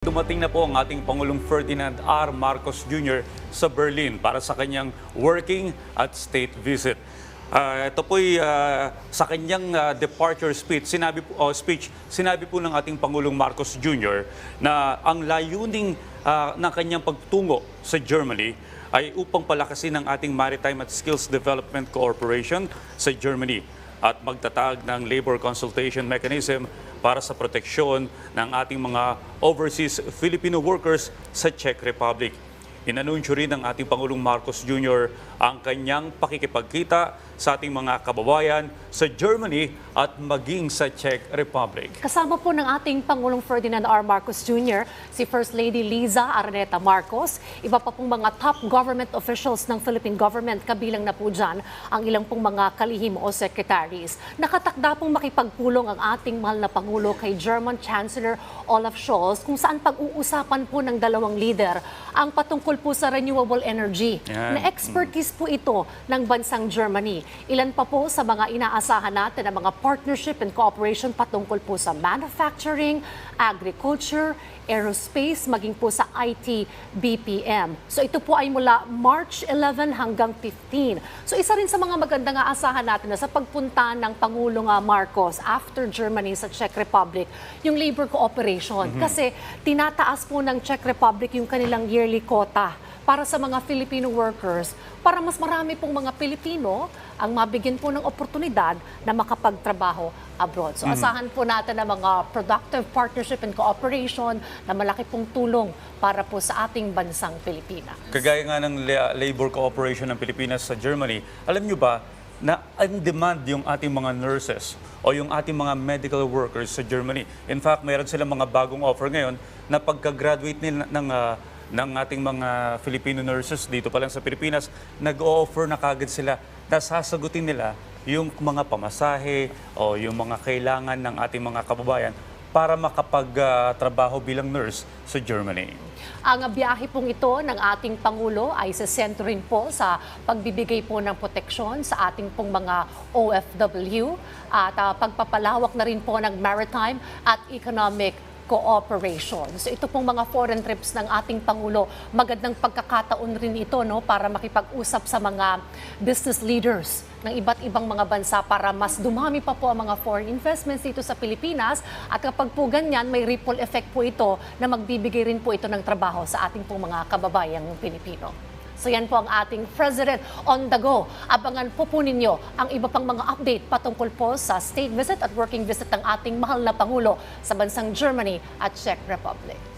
Dumating na po ang ating Pangulong Ferdinand R. Marcos Jr. sa Berlin para sa kanyang working at state visit. Ah, ito po'y ah, sa kanyang ah, departure speech, sinabi po, oh, speech, sinabi po ng ating Pangulong Marcos Jr. na ang layuning ah, ng kanyang pagtungo sa Germany ay upang palakasin ang ating Maritime at Skills Development Cooperation sa Germany at magtatag ng labor consultation mechanism para sa proteksyon ng ating mga overseas Filipino workers sa Czech Republic. Inanunsyo rin ng ating Pangulong Marcos Jr. ang kanyang pakikipagkita sa ating mga kababayan sa Germany at maging sa Czech Republic. Kasama po ng ating Pangulong Ferdinand R. Marcos Jr., si First Lady Liza Araneta Marcos, iba pa pong mga top government officials ng Philippine government, kabilang na po dyan ang ilang pong mga kalihim o secretaries. Nakatakda pong makipagpulong ang ating mahal na Pangulo kay German Chancellor Olaf Scholz kung saan pag-uusapan po ng dalawang leader ang patungkol po sa renewable energy Yan. na expertise po ito ng bansang Germany. Ilan pa po sa mga inaasahan natin na mga partnership and cooperation patungkol po sa manufacturing, agriculture, aerospace, maging po sa IT, BPM. So ito po ay mula March 11 hanggang 15. So isa rin sa mga magandang aasahan natin na sa pagpunta ng Pangulong ah, Marcos after Germany sa Czech Republic, yung labor cooperation. Kasi tinataas po ng Czech Republic yung kanilang yearly quota para sa mga Filipino workers para mas marami pong mga Pilipino ang mabigyan po ng oportunidad na makapagtrabaho abroad. So asahan po natin ang mga productive partnership and cooperation na malaki pong tulong para po sa ating bansang Pilipinas. Kagaya nga ng la- labor cooperation ng Pilipinas sa Germany, alam nyo ba na ang demand yung ating mga nurses o yung ating mga medical workers sa Germany. In fact, mayroon silang mga bagong offer ngayon na pagka-graduate nila ng, ah, ng ating mga Filipino nurses dito pa lang sa Pilipinas, nag-o-offer na kagad sila na sasagutin nila yung mga pamasahe o yung mga kailangan ng ating mga kababayan para makapagtrabaho bilang nurse sa Germany. Ang biyahe pong ito ng ating Pangulo ay sa sentro rin po sa pagbibigay po ng proteksyon sa ating pong mga OFW at ah, pagpapalawak na rin po ng maritime at economic cooperation. So ito pong mga foreign trips ng ating Pangulo, magandang pagkakataon rin ito no, para makipag-usap sa mga business leaders ng iba't ibang mga bansa para mas dumami pa po ang mga foreign investments dito sa Pilipinas at kapag po ganyan, may ripple effect po ito na magbibigay rin po ito ng trabaho sa ating pong mga kababayang Pilipino. So yan po ang ating President on the go. Abangan po po ninyo ang iba pang mga update patungkol po sa state visit at working visit ng ating mahal na Pangulo sa bansang Germany at Czech Republic.